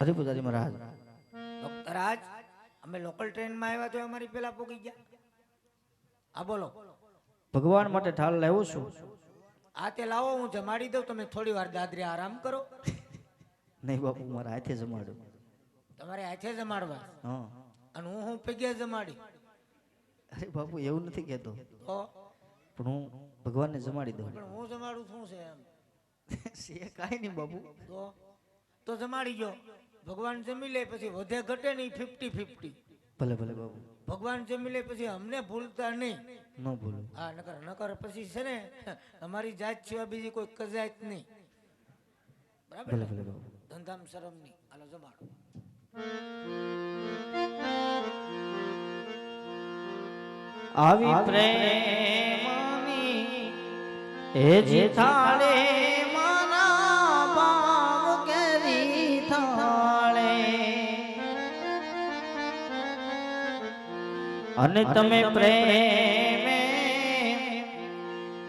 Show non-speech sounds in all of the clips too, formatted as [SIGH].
હરે પૂજારી મહારાજ. ભક્તરાજ અમે લોકલ ટ્રેનમાં આવ્યા તો અમારી પેલા પોગી ગયા. આ બોલો. ભગવાન માટે ઠાલ લાવ્યો છું. આ તે લાવો હું જમાડી દઉં તમે થોડી વાર દાદરી આરામ કરો. નહીં બાપુ મારા હાથે જમાડો. તમારે હાથે જમાડવા. હા. અને હું હું પગે જમાડી. અરે બાપુ એવું નથી કહેતો. પણ હું ભગવાનને જમાડી દઉં. પણ હું જમાડું શું છે એમ? [LAUGHS] છે કાંઈ નહીં બાપુ. તો? તો જમાડી ગયો ભગવાન જમી લે પછી વધે ઘટે નહીં ફિફ્ટી ફિફ્ટી ભલે ભલે બાબુ. ભગવાન જમી લે પછી અમને ભૂલતા નહીં. ન ભૂલો. હા નકર નકર પછી છે ને અમારી જાત સિવાય બીજી કોઈ કજાત નહીં. બરાબર? ભલે ભલે બાપુ ધંધામ શરમ નહીં. હાલો જમાડો. આવી પ્રેમની હે જે થાળે અને તમે પ્રેમ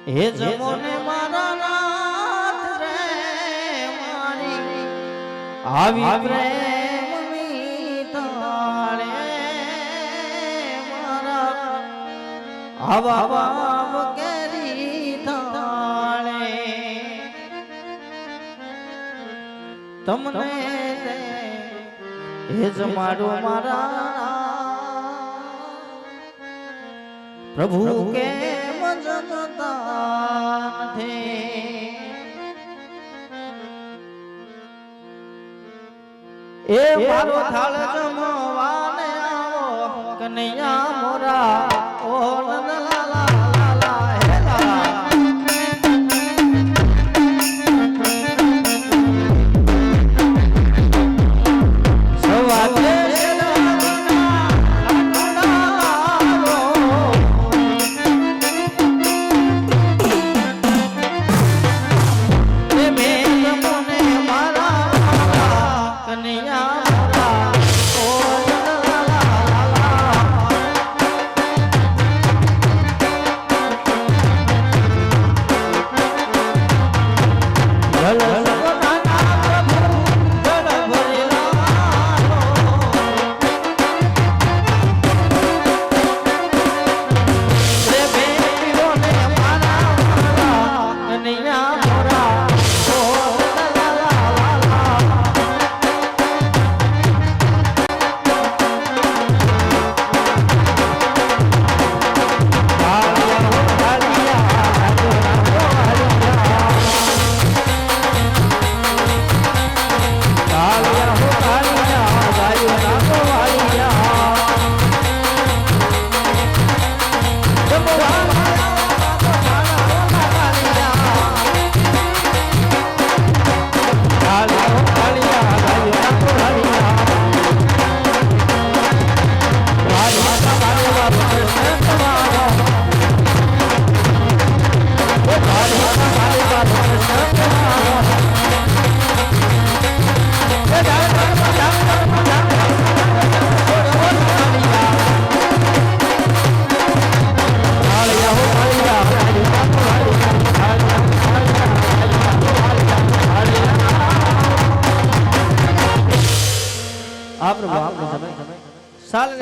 હે જમો ને મારા નાથ રે મારી. આવી પ્રેમ મીતાળે મારા. આવા વાવ કેરી તાળે તમને હે જમાડો મારા પ્રભુ કે મજનતા એ મારો થાળ જમવાને આવો કનૈયા મોરા ઓ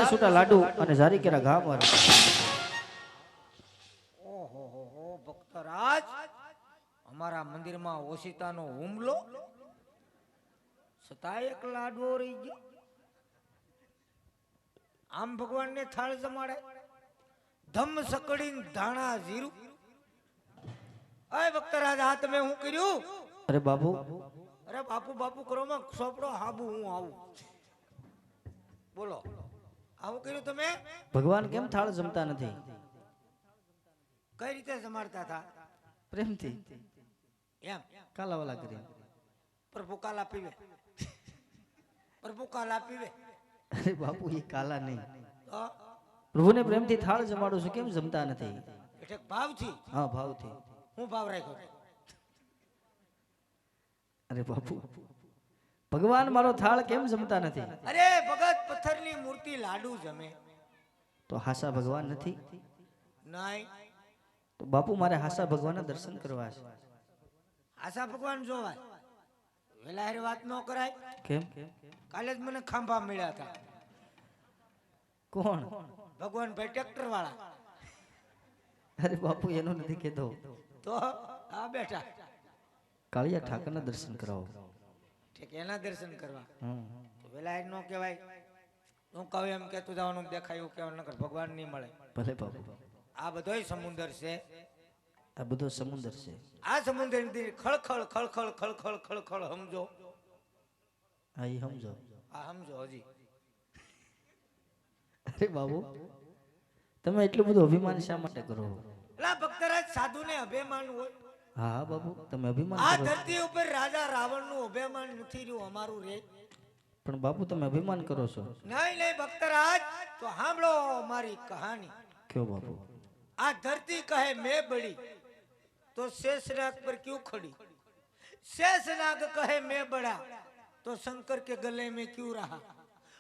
ને છૂટા લાડુ અને ઝારી કેરા ઘા મારે ઓહો હો હો ભક્તરાજ અમારા મંદિરમાં ઓશિતાનો હુમલો? છતાં એક લાડવો રહી ગયો. આમ ભગવાનને થાળ જમાડે. ધમ સકડીને ધાણા જીરું અય ભક્તરાજ આ તમે હું કર્યું? અરે બાપુ. અરે બાપુ બાપુ કરો માં સોપડો હાબુ હું આવું. બોલો. આવું કર્યું તમે? ભગવાન કેમ થાળ જમતા નથી? કઈ રીતે જમાડતા હતા? પ્રેમથી. એમ? કાલાવાલા કરી પ્રભુ કાલા પીવે. પ્રભુ કાલા પીવે. અરે બાપુ એ કાલા નહીં. પ્રભુને પ્રેમથી થાળ જમાડું છું કેમ જમતા નથી? એટલે ભાવથી? હા ભાવથી. હું ભાવ રાખ્યો. અરે બાપુ. ભગવાન મારો થાળ કેમ જમતા નથી? અરે ભગત પથ્થરની મૂર્તિ લાડુ જમે. તો હાસા ભગવાન નથી? નહીં. તો બાપુ મારે હાસા ભગવાનના દર્શન કરવા છે. હાસા ભગવાન જોવાય. વેલા હેર વાત ન કરાય. કેમ? કાલે જ મને ખાંભા મળ્યા હતા. કોણ? ભગવાન ભાઈ ટ્રેક્ટર વાળા અરે બાપુ એનું નથી કહેતો. તો આ બેઠા કાળિયા ઠાકરના દર્શન કરાવો. ઠીક એના દર્શન કરવા. હમ. તો વેલા ન કહેવાય. હું કહું એમ કેતું જવાનું દેખાય એવું કહેવાનું નકર ભગવાન નહીં મળે. ભલે બાપુ આ બધોય સમુદ્ર છે. આ બધો સમુદ્ર છે. આ સમુદ્રની ખળખળ ખળખળ ખળખળ ખળખળ સમજો. હા એ સમજો. આ સમજો હજી. અરે બાબુ તમે એટલું બધું અભિમાન શા માટે કરો? એટલે આ ભક્તરાજ સાધુ ને અભિમાન હોય. હા બાબુ તમે અભિમાન આ ધરતી ઉપર રાજા રાવણનું અભિમાન નથી રહ્યું અમારું રે. પણ બાપુ તમે અભિમાન કરો છો. નહીં નહીં ભક્તરાજ તો સાંભળો મારી કહાની. કયો બાપુ આ ધરતી કહે મે બળી તો શેષનાગ પર ક્યું ખડી? શેષનાગ કહે મે બળા તો શંકર કે ગલે મે ક્યું રહા?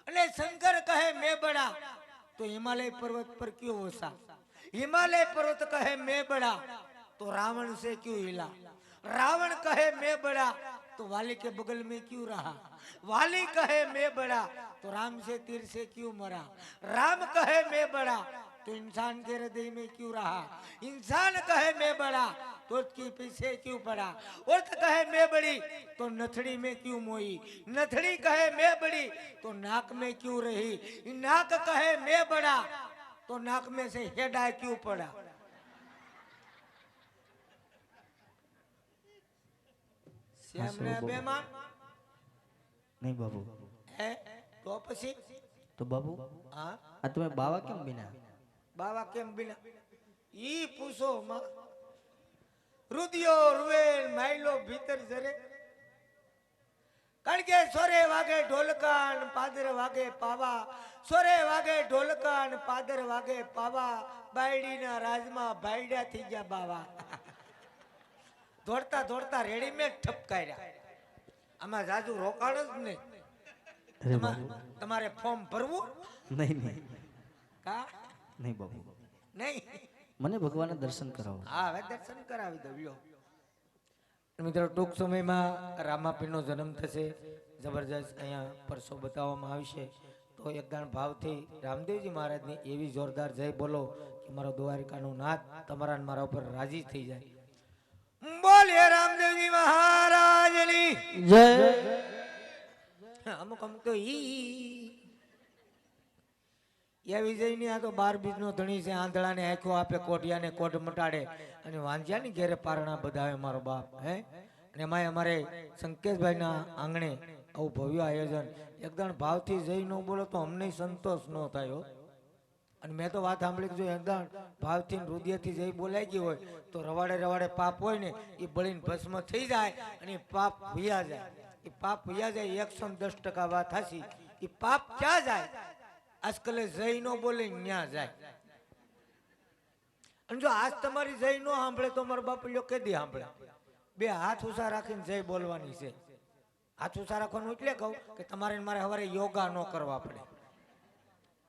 અને શંકર કહે મે બળા તો હિમાલય પર્વત પર ક્યું વસા હિમાલય પર્વત કહે મે બળા तो रावण से क्यों हिला? रावण कहे, मैं बड़ा। तो वाली के बगल में क्यों रहा? वाली कहे, मैं बड़ा। तो राम से तीर से क्यों मरा? राम कहे, मैं बड़ा। तो इंसान के हृदय में क्यों रहा? इंसान कहे, मैं बड़ा। तो उसके पीछे क्यों पड़ा? औरत कहे, मैं बड़ी। तो नथड़ी में क्यों मोई? नथड़ी कहे, मैं बड़ी। तो नाक में क्यों रही? नाक कहे, मैं बड़ा। तो नाक में से हेडा क्यों पड़ा? શ્યામ ને નહીં બાબુ. હે તો પછી? તો બાબુ? હા. આ તમે બાવા કેમ બિના? બાવા કેમ બિના? ઈ પૂછો માં. રુદિયો રૂવેલ માયલો ભીતર જરે. કારણ કે સોરે વાગે ઢોલકાન પાદર વાગે પાવા. સોરે વાગે ઢોલકાન પાદર વાગે પાવા. બાયડીના રાજમાં ભાઈડા થઈ ગયા બાવા. [LAUGHS] દોડતા દોડતા રેડીમેડ ઠપકાર્યા. આમાં જાજુ રોકાણ જ નહીં. તમારે ફોર્મ ભરવું? નહીં નહીં. કા? નહીં બાબુ. નહીં? મને ભગવાનના દર્શન કરાવો. હા હવે દર્શન કરાવી લ્યો. મિત્રો ટૂંક સમયમાં રામાપીરનો જન્મ થશે. જબરજસ્ત અહીંયા પરસો બતાવવામાં આવશે. તો એકદાણ ભાવથી રામદેવજી મહારાજની એવી જોરદાર જય બોલો કે મારો દ્વારિકાનો નાથ તમારા મારા ઉપર રાજી થઈ જાય. મહારાજની. જય. અમુક અમુક તો ઈ. એ વિજયની આ તો બાર બીજનો ધણી છે આંધળાને આંખો આપે કોટિયાને કોટ મટાડે. અને વાંજ્યાની ઘેરે પારણા બધાવે મારો બાપ હે? અને એમાંય અમારે સંકેશભાઈના આંગણે આવું ભવ્ય આયોજન. એકદમ ભાવથી જઈ ન બોલો તો અમને સંતોષ ન થાય અને મેં તો વાત સાંભળી જો એકદમ ભાવથી હૃદયથી જઈ બોલાઈ ગઈ હોય, તો રવાડે રવાડે પાપ હોય ને, એ બળીને ભસ્મ થઈ જાય અને પાપ ભૂયા જાય. એ પાપ ભૂયા જાય એકસો દસ ટકા વાત હાસી એ પાપ ક્યાં જાય? આજકાલે જય નો બોલે, ન્યા જાય. અને જો આજ તમારી જય નો સાંભળે, તો મારો બાપ લ્યો કેદી સાંભળે? બે હાથ ઉષા રાખીને જય બોલવાની છે. હાથ ઉષા રાખવાનું એટલે કહું કે તમારે મારે હવારે યોગા ન કરવા પડે.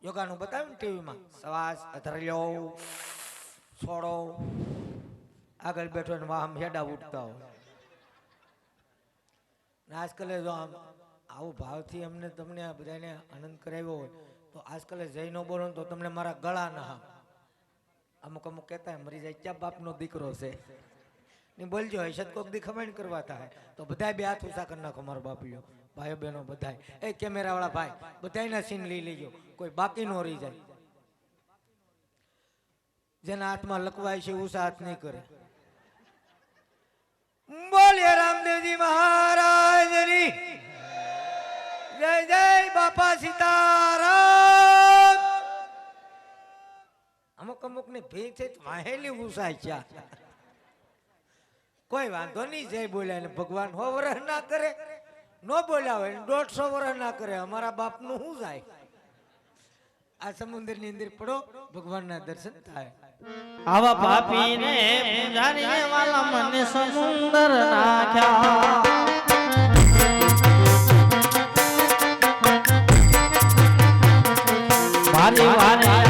યોગાનું બતાવ્યું ને ટીવીમાં? શ્વાસ અધર્યો છોડો, આગળ બેઠો ને વાહમ હેડા ઉઠતા હોય. આજકાલે જો આમ આવું ભાવથી અમને તમને આ બધાને આનંદ કરાવ્યો હોય, તો આજકાલે જઈ ન બોલો તો તમને મારા ગળા ના અમુક અમુક કહેતા મરી જાય, ક્યાં બાપનો દીકરો છે? ને બોલજો હૈશત કોક દી ખમણ કરવા થાય તો બધાય બે હાથ ઊંચા કરી નાખો મારો બાપીઓ, ભાઈઓ બહેનો બધાય. એ કેમેરા વાળા ભાઈ, બધાયના સીન લઈ લેજો. કોઈ બાકી નો રહી જાય. જેના હાથમાં લકવાય છે ઉષા હાથ નહીં કરે. બોલીએ રામદેવજી મહારાજની. જય જય બાપા સીતારામ. અમુક અમુક ને ભેજ છે વાહેલી ઉષાય છે. કોઈ વાંધો નહીં, જય બોલ્યા ને ભગવાન હો વર્ષ ના કરે. નો બોલ્યા હોય દોઢસો વર્ષ ના કરે. અમારા બાપનું શું જાય આ સમુદ્રની અંદર પડો, ભગવાનના દર્શન થાય. આવા પાપી પાપીને પૂજારીને વાલા મને સમુદ્ર નાખ્યા. મારી વારે